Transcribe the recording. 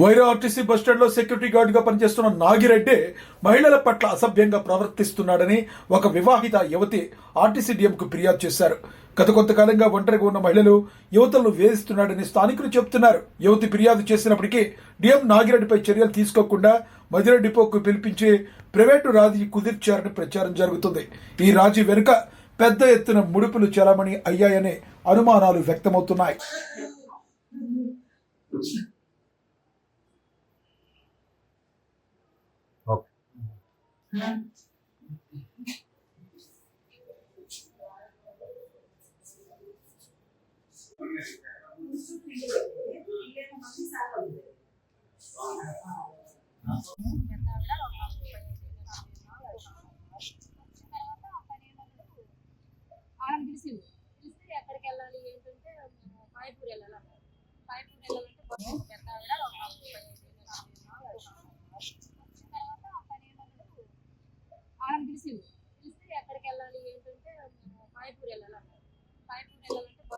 Wyra RTC బస్టాండ్లో security గార్డ్గా పనిచేస్తున్న నాగిరెడ్డి మహిళల పట్ల అసభ్యంగా ప్రవర్తిస్తున్నాడని ఒక వివాహిత యువతి ఆర్టీసీ డిఎం కు ఫిర్యాదు చేశారు. గత కొంతకాలంగా ఒంటరిగా ఉన్న మహిళలు యువతలను వేధిస్తున్నాడని స్థానికులు చెబుతున్నారు. యువతి ఫిర్యాదు చేసినప్పటికీ డిఎం నాగిరెడ్డిపై చర్యలు తీసుకోకుండా మధుర డిపోకు పిలిపించి ప్రైవేటు రాజీ కుదిర్చారని ప్రచారం జరుగుతుంది. ఈ రాజీ వెనుక పెద్ద ఎత్తున ముడుపులు చలామణి అయ్యాయనే అనుమానాలు వ్యక్తమవుతున్నాయి. ఆమె తెలిసింది తెలిస్తే ఎక్కడికి వెళ్ళాలి? ఏంటంటే మేము పాయపూర్ వెళ్ళాలన్నారు పాయపూర్ వెళ్ళాలంటే పెద్ద ఆవిడ Thank you.